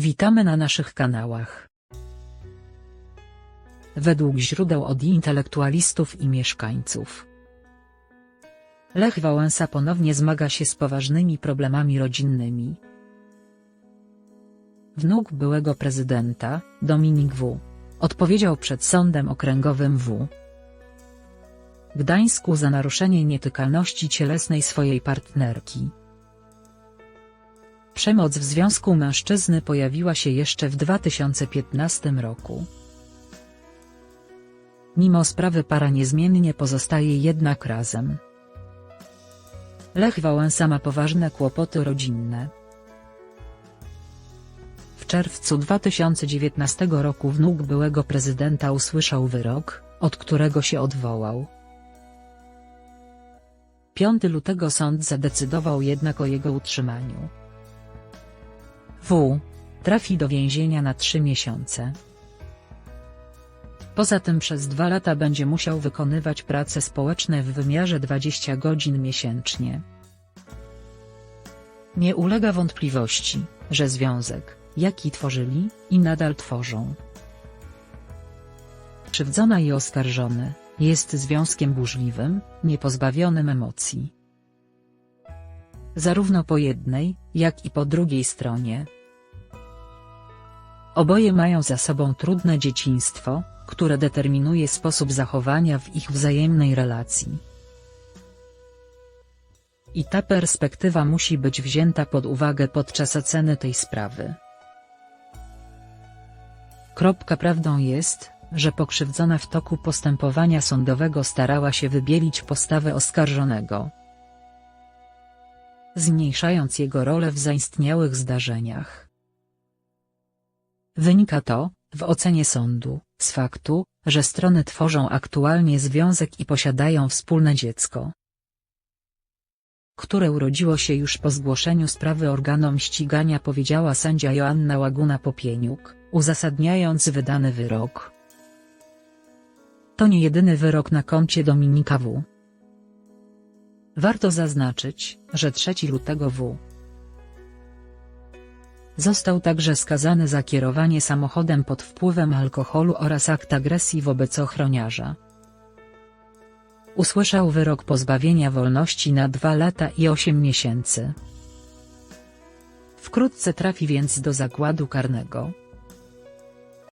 Witamy na naszych kanałach. Według źródeł od intelektualistów i mieszkańców. Lech Wałęsa ponownie zmaga się z poważnymi problemami rodzinnymi. Wnuk byłego prezydenta, Dominik W., odpowiedział przed sądem okręgowym w. Gdańsku za naruszenie nietykalności cielesnej swojej partnerki. Przemoc w związku mężczyzny pojawiła się jeszcze w 2015 roku. Mimo sprawy para niezmiennie pozostaje jednak razem. Lech Wałęsa ma poważne kłopoty rodzinne. W czerwcu 2019 roku wnuk byłego prezydenta usłyszał wyrok, od którego się odwołał. 5 lutego sąd zadecydował jednak o jego utrzymaniu. W. Trafi do więzienia na trzy miesiące. Poza tym przez dwa lata będzie musiał wykonywać prace społeczne w wymiarze 20 godzin miesięcznie. Nie ulega wątpliwości, że związek, jaki tworzyli, i nadal tworzą. Krzywdzona i oskarżony, jest związkiem burzliwym, niepozbawionym emocji. Zarówno po jednej, jak i po drugiej stronie. Oboje mają za sobą trudne dzieciństwo, które determinuje sposób zachowania w ich wzajemnej relacji. I ta perspektywa musi być wzięta pod uwagę podczas oceny tej sprawy. Kropka prawdą jest, że pokrzywdzona w toku postępowania sądowego starała się wybielić postawę oskarżonego, zmniejszając jego rolę w zaistniałych zdarzeniach. Wynika to, w ocenie sądu, z faktu, że strony tworzą aktualnie związek i posiadają wspólne dziecko, które urodziło się już po zgłoszeniu sprawy organom ścigania powiedziała sędzia Joanna Łaguna-Popieniuk, uzasadniając wydany wyrok. To nie jedyny wyrok na koncie Dominika W. Warto zaznaczyć, że 3 lutego W. Został także skazany za kierowanie samochodem pod wpływem alkoholu oraz akt agresji wobec ochroniarza. Usłyszał wyrok pozbawienia wolności na 2 lata i 8 miesięcy. Wkrótce trafi więc do zakładu karnego.